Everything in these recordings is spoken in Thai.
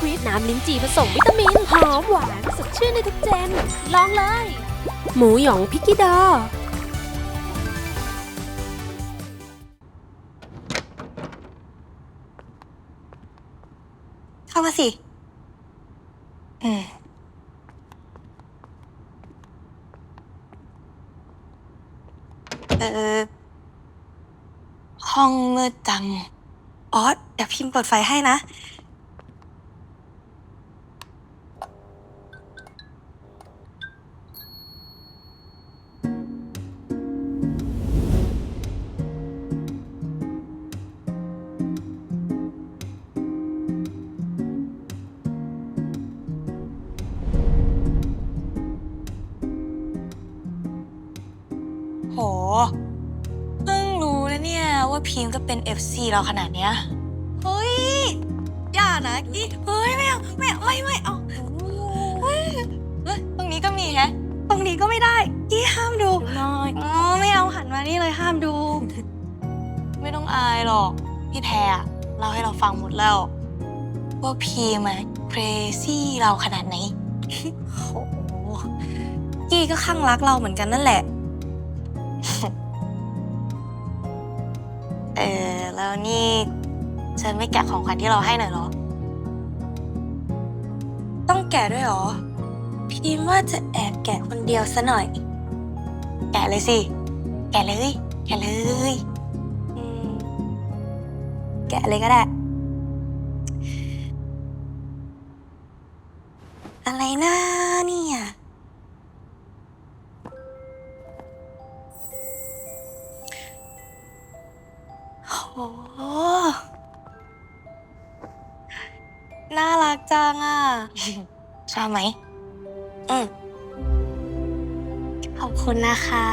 ควิดน้ำลิ้นจี่ผสมวิตามิน หอมหวานสดชื่นในทุกเจน ลองเลย หมูหยองพิกกี้ดอ เข้ามาสิ อืม เออ ห้องมืดจังอ๋อเดี๋ยวพิมพ์เปิดไฟให้นะ โห เพิ่งรู้นะเนี่ยว่าพีมก็เป็น FC เราขนาดเนี้ย เฮ้ย อย่านะกี้เฮ้ยไม่เอาไม่เอาไม่ไม่เอาเฮ้ยเฮ้ยตรงนี้ก็มีแฮะตรงนี้ก็ไม่ได้กี้ห้ามดูน้อยอ๋อไม่เอาหันมานี่เลยห้ามดู ไม่ต้องอายหรอก พี่แพรอะเล่าให้เราฟังหมดแล้ว ว่าพีมอะ crazy เราขนาดไหน โอ้โหกี้ก็ข้างรักเราเหมือนกันนั่นแหละ เออแล้วนี่ฉันไม่แกะของขวัญที่เราให้หน่อยเหรอ ต้องแกะด้วยเหรอพิมว่าจะแอบแกะคนเดียวซะหน่อย แกะเลยสิ แกะเลย แกะเลยอืมแกะเลยก็ได้ อะไรนะ ชอบไหม อืมขอบคุณนะคะ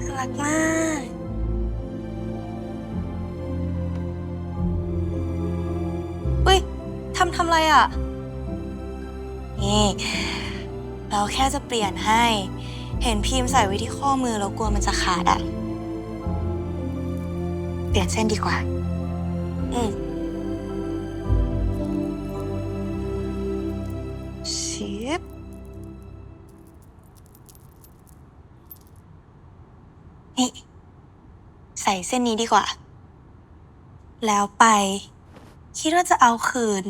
น่ารักมาก อุ้ยทำทำอะไรอะ นี่ เราแค่จะเปลี่ยนให้ เห็นพิมพ์ใส่ไว้ที่ข้อมือแล้วกลัวมันจะขาดอะ เปลี่ยนเส้นดีกว่า อืม นี่ ใส่เส้นนี้ดีกว่า แล้วไป คิดว่าจะเอาคืน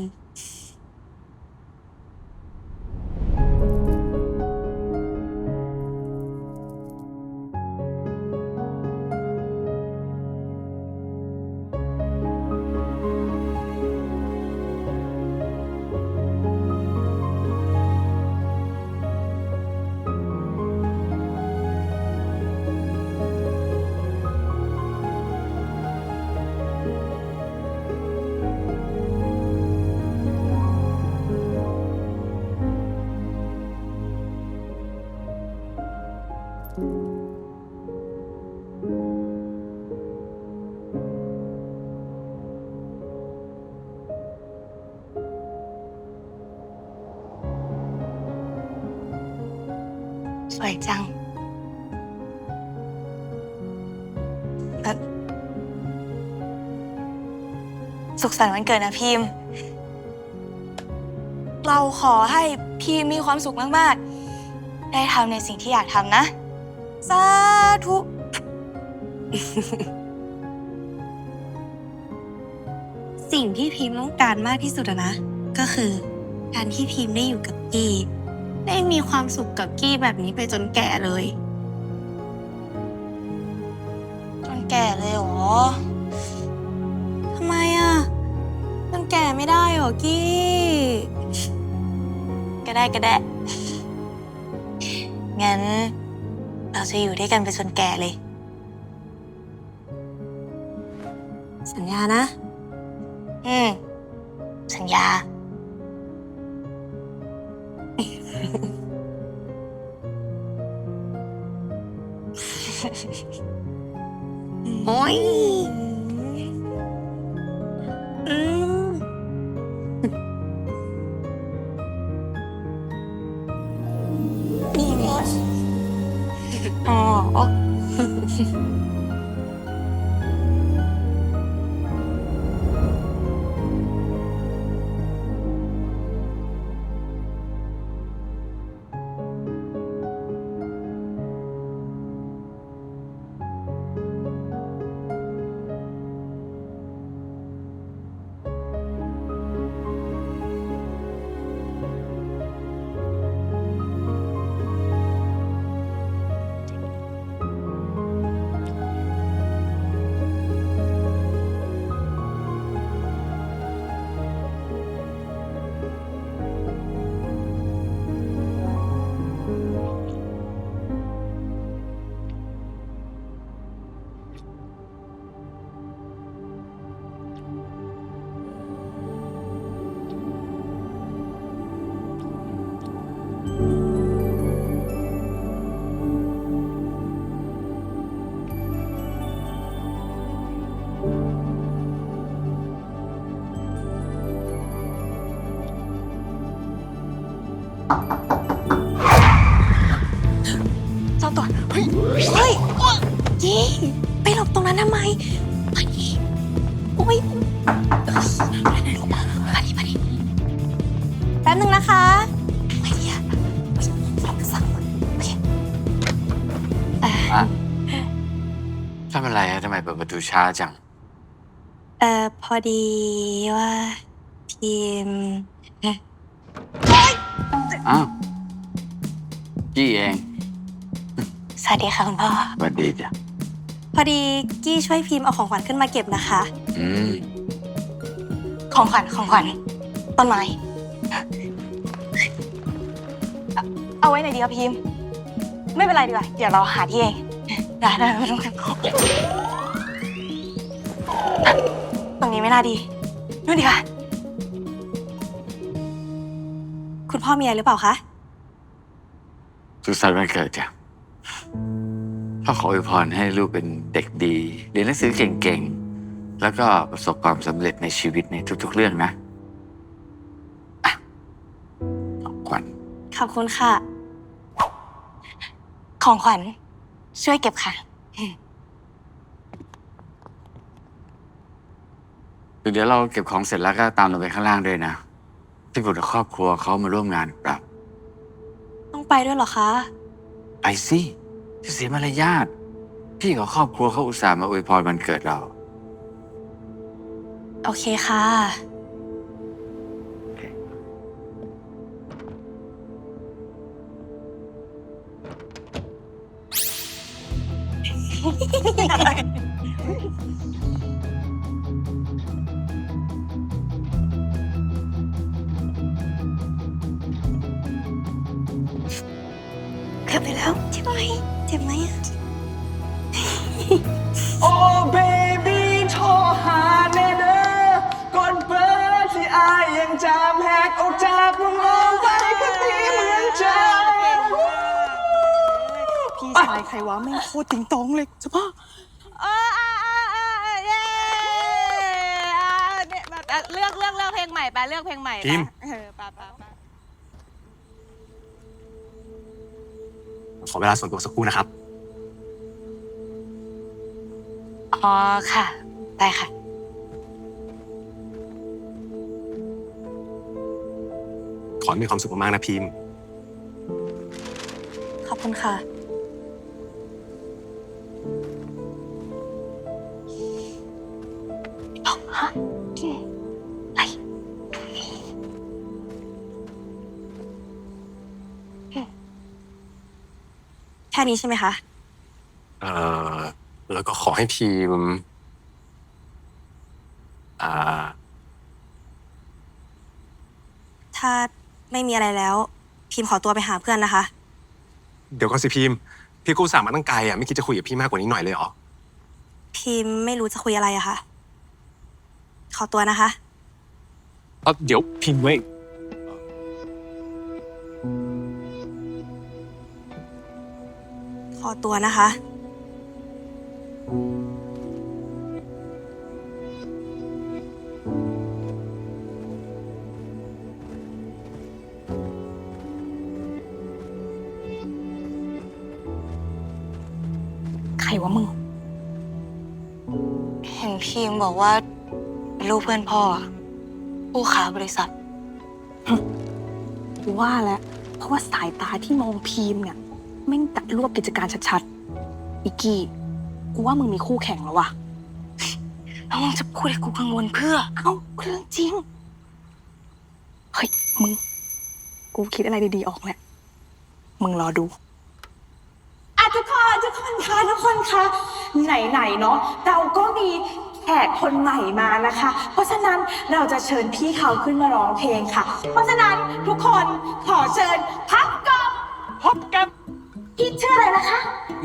สวยจังเอ่อสุขสันต์วันเกิดนะพิมพ์ เราขอให้พิมพ์มีความสุขมาก ๆ ได้ทำในสิ่งที่อยากทำนะ สาธุ สิ่งที่พิมพ์ต้องการมากที่สุดอะนะ ก็คือการที่พิมพ์ได้อยู่กับกี้ ได้มีความสุขกับกี้แบบนี้ไปจนแก่เลย จนแก่เลยเหรอ ทำไมอะมันแก่ไม่ได้เหรอกี้ ก็ได้ก็ได้ งั้น เราจะอยู่ด้วยกันไปจนแก่เลย สัญญานะ อืม สัญญา โโอ้ยมาดิมาดิแป๊บนึงนะคะไปดิอะสั่งสั่งโอเคเอ่อทำอะไรอะทำไมเปิดประตูช้าจัง เอ่อพอดีว่าทีมอ้าวกี้เอง สวัสดีค่ะคุณพ่อ สวัสดีจ้ะ พอดีกี้ช่วยพิมพ์เอาของขวัญขึ้นมาเก็บนะคะ อืม ของขวัญของขวัญต้นไม้เอาเอาไว้ไหนดีครับพิมพ์ ไม่เป็นไรดีกว่าเดี๋ยวเราหาที่เองได้ได้ไม่ต้องตรงนี้ไม่น่าดีนู่นดีกว่าคุณพ่อมีอะไรหรือเปล่าคะ สุขสันต์วันเกิดจ้ะ พ่อขออวยพรให้ลูกเป็นเด็กดี เรียนหนังสือเก่งๆ แล้วก็ประสบความสำเร็จในชีวิตในทุกๆเรื่องนะอะของขวัญขอบคุณค่ะ ของขวัญช่วยเก็บค่ะ เดี๋ยวเราเก็บของเสร็จแล้วก็ตามลงไปข้างล่างด้วยนะ ที่บุตรครอบครัวเขามาร่วมงานเปล่าต้องไปด้วยเหรอคะ ไปสิจะ เสียมารยาทพี่กับครอบครัวเขาอุตส่าห์มาอวยพรวันเกิดเรา โอเคค่ะเจ็บไหมอะโอ้เบบี้โทรหาแน่เด้อก่อนเบอร์ที่อายยังจำแหกออกจากมึงเอาไว้ก็ดีเหมือนใจพี่ชายใครวะแม่งโคตรติงตองเลยสภาพเอออะอะอะอะเย้อะเนี่ยแบบอะเลือกเลือกเลือกเพลงใหม่ไปเลือกเพลงใหม่ไปทีมเออไปไปไป ขอเวลาส่วนตัวสักครู่นะครับ อ๋อค่ะ ได้ค่ะ ขอให้มีความสุขมากๆนะพิมพ์ ขอบคุณค่ะ ค่นี้ใช่ไหมคะ เอ่อแล้วก็ขอให้พิมพ์อ่าถ้าไม่มีอะไรแล้ว พิมพ์ขอตัวไปหาเพื่อนนะคะ เดี๋ยวก่อนสิพิมพ์ พี่กูสามมาตั้งไกลอะไม่คิดจะคุยกับพี่มากกว่านี้หน่อยเลยเหรอ พิมพ์ไม่รู้จะคุยอะไรอะค่ะ ขอตัวนะคะ เอ้าเดี๋ยวพิมพ์ไว้ข ตัวนะคะ ใครวะมึง เห็นพิมพ์บอกว่าเป็นลูกเพื่อนพ่ออะผู้ค้าบริษัทกูว่าแล้วเพราะว่าสายตาที่มองพีมเนี่ย แม่งกัดรวบกิจการชัดๆ อีกกี้ กูว่ามึงมีคู่แข่งแล้ววะแล้วมึงจะพูดให้กูกังวลเพื่อ เอ้าเรื่องจริง เฮ้ย มึง กูคิดอะไรดีๆออกแหละ มึงรอดูอะทุกคนทุกคนคะทุกคนคะไหนๆเนาะเราก็มีแขกคนใหม่มานะคะ เพราะฉะนั้นเราจะเชิญพี่เขาขึ้นมาร้องเพลงค่ะ เพราะฉะนั้นทุกคนขอเชิญพักกอบพบกับ พี่ชื่ออะไรนะคะ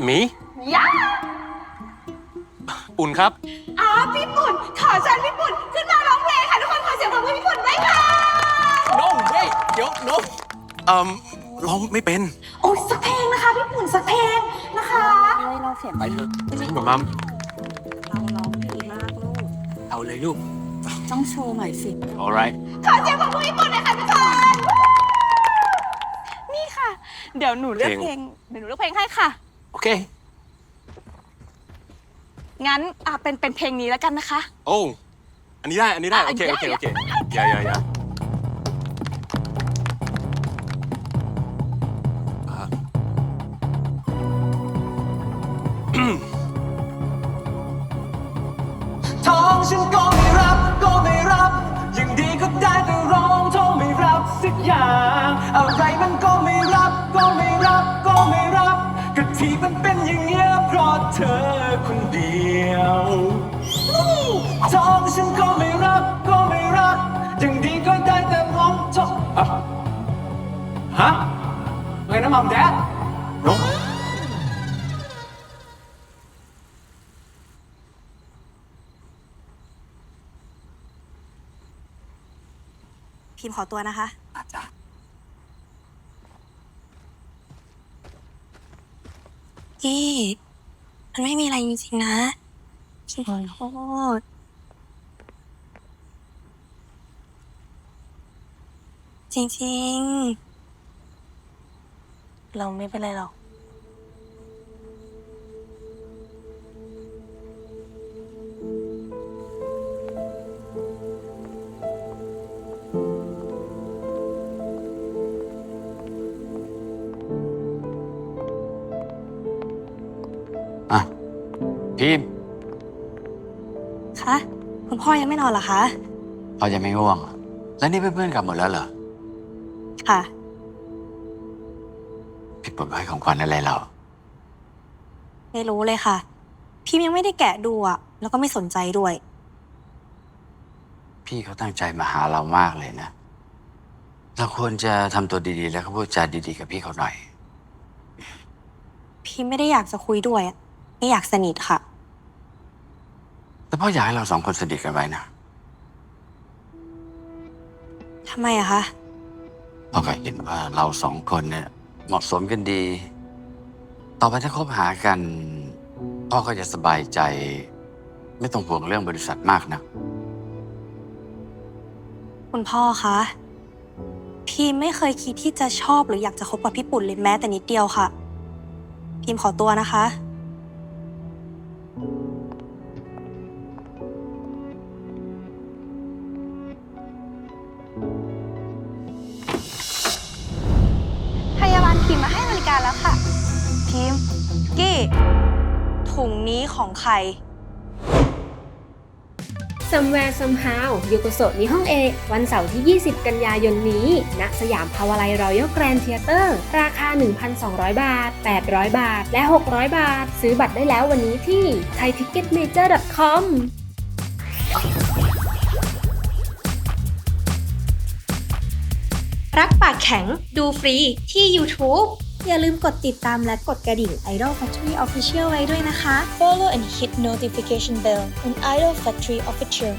หมีย่าปุ่นครับ อ๋อพี่ปุ่น ขอเชิญพี่ปุ่นขึ้นมาร้องเพลงค่ะทุกคนขอเสียงปรบมือให้พี่ปุ่นด้วยค่ะน้องเฮ้ยเดี๋ยวน้องเอ่อร้องไม่เป็นโอ้ยสักเพลงนะคะ พี่ปุ่นสักเพลงนะคะไปเถอะกับมัมเราร้องดีมากลูก เอาเลยลูก ต้องโชว์หน่อยสิ alright ขอเสียงปรบมือให้พี่ปุ่นหน่อยค่ะทุกคนนี่ค่ะ เดี๋ยวหนูเลือกเพลงเพลงเดี๋ยวหนูเลือกเพลงให้ค่ะ โอเค งั้นอะเป็นเป็นเพลงนี้แล้วกันนะคะ โอ้ อันนี้ได้ อันนี้ได้อะโอเค โอเคได้โอเคอย่าอย่าอย่าอะท้องฉันก็ไม่รับก็ ธอคนเดียวท้องฉันก็ไม่รับก็ไม่รับอย่างดีก็ได้แต่ร้องโทรอะฮะไงนะมัมแดดน้องพิมพ์ขอตัวนะคะอาจารย์พี่ มันไม่มีอะไรจริงๆนะขอโทษจริงๆ เราไม่เป็นไรหรอก พ่อยังไม่นอนเหรอคะพอจะไม่ง่วง แล้วนี่เพื่อนๆกลับหมดแล้วเหรอ ค่ะ พี่ปลดให้ของขวัญอะไรเรา ไม่รู้เลยค่ะพิมยังไม่ได้แกะดูอะแล้วก็ไม่สนใจด้วย พี่เขาตั้งใจมาหาเรามากเลยนะ เราควรจะทำตัวดีๆ แล้วก็พูดจาดีๆ กับพี่เขาหน่อยพิมไม่ได้อยากจะคุยด้วยอะไม่อยากสนิทค่ะ แต่พ่ออยากให้เราสองคนสนิทกันไว้นะทำไมอะคะ พ่อก็เห็นว่าเราสองคนเนี่ยเหมาะสมกันดี ต่อไปถ้าคบหากัน พ่อก็จะสบายใจ ไม่ต้องห่วงเรื่องบริษัทมากนะคุณพ่อคะพิมไม่เคยคิดที่จะชอบหรืออยากจะคบกับพี่ปุ่นเลยแม้แต่นิดเดียวค่ะพิมขอตัวนะคะ ของใคร Somewhere Somehow โยโกโซนิห้องเอ วันเสาร์ที่ 20 กันยายนนี้ ณ สยามพาวาไลรอยัลแกรนด์เทเตอร์ ราคา 1,200 บาท 800 บาท และ 600 บาท ซื้อบัตรได้แล้ววันนี้ที่ thaiticketmajor.com รักปากแข็งดูฟรีที่ YouTube อย่าลืมกดติดตามและกดกระดิ่ง Idol Factory Official ไว้ด้วยนะคะ Follow and hit notification bell on Idol Factory Official